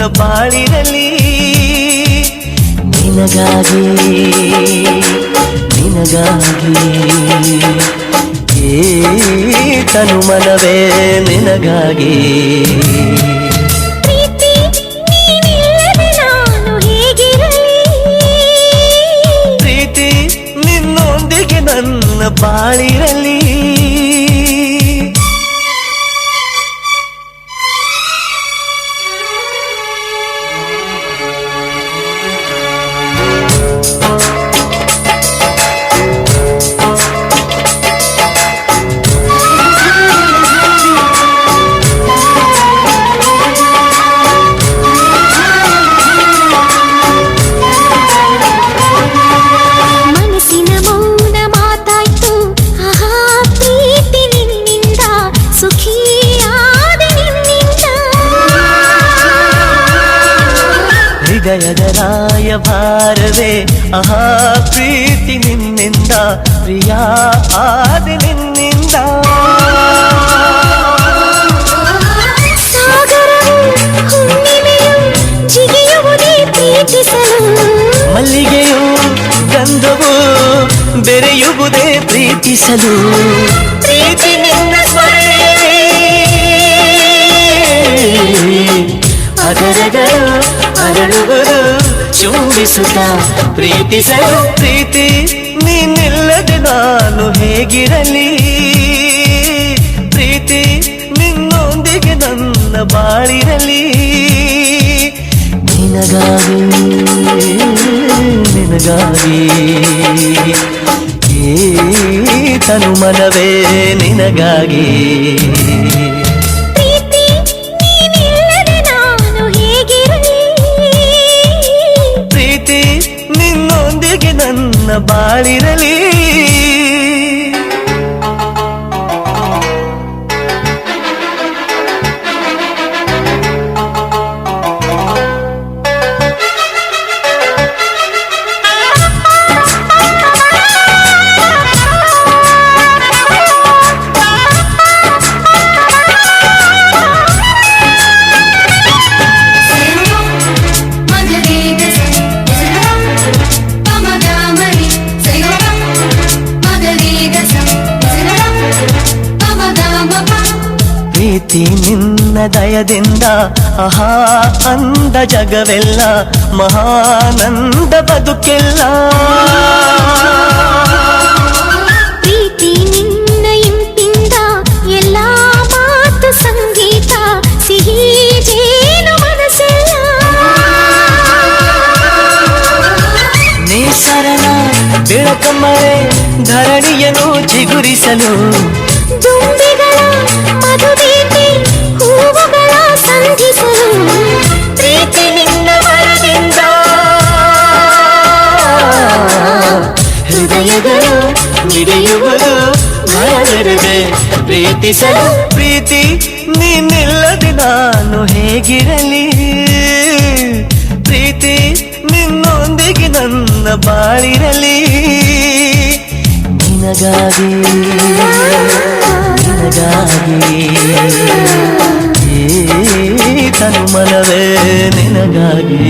ನನ್ನ ಬಾಳಿರಲಿ ನಿನಗಾಗಿ ನಿನಗಾಗಿ ಏ ತನು ಮನವೇ ನಿನಗಾಗಿ. ಪ್ರೀತಿ ನಿನ್ನೊಂದಿಗೆ ನನ್ನ ಬಾಳಿರಲಿ ಹೃದಯದ ರಾಯಭಾರವೇ ಆಹಾ ಪ್ರೀತಿ ನಿನ್ನಿಂದ ಪ್ರಿಯ ಆದ ನಿನ್ನಿಂದ ಸಾಗರವು ಹುಣ್ಣಿಮೆಯು ಜಿಗಿಯುವುದೇ ಪ್ರೀತಿಸಲು ಮಲ್ಲಿಗೆಯು ಗಂಧವು ಬೆರೆಯುವುದೇ ಪ್ರೀತಿಸಲು ಪ್ರೀತಿ ನಿನ್ನ ಸ್ವರವೇ ಅದರಗಳು ಅರಳುವುದು ಚುಂಬಿಸುತ್ತ ಪ್ರೀತಿಸಲು ಪ್ರೀತಿ, ನೀನಿಲ್ಲದೆ ನಾನು ಹೇಗಿರಲಿ? ಪ್ರೀತಿ ನಿನ್ನೊಂದಿಗೆ ನನ್ನ ಬಾಳಿರಲಿ. ನಿನಗಾಗಿ ನಿನಗಾಗಿ ಈ ತನು ಮನವೇ ನಿನಗಾಗಿ. ನನ್ನ ಪ್ರೀತಿ ನಿನ್ನ ದಯದಿಂದ. ಆಹಾ ಅಂದ ಜಗವೆಲ್ಲ ಮಹಾನಂದ ಬದುಕೆಲ್ಲ. ಪ್ರೀತಿ ನಿನ್ನ ಇಂಪಿಂದ ಎಲ್ಲ ಮಾತು ಸಂಗೀತ ಸಿಹಿ ಜೇನು ಮನಸ್ಸೆಲ್ಲ. ನೀ ಸರಳ ಬೆಳಕಮ್ಮರೆ ಧರಣಿಯನ್ನು ಚಿಗುರಿಸಲು. ದುಂಬಿಗಳ ಮಧುದೀಪಿ ಮಿಡಿಯುವುದು ಪ್ರೀತಿ ಪ್ರೀತಿಸಲು ಪ್ರೀತಿ ನೀನಿಲ್ಲದೆ ನಾನು ಹೇಗಿರಲಿ? ಪ್ರೀತಿ ನಿನ್ನೊಂದಿಗೆ ನನ್ನ ಬಾಳಿರಲಿ. ನಿನಗಾಗಿ ನಿನಗಾಗಿ ತನು ಮನವೇ ನಿನಗಾಗಿ.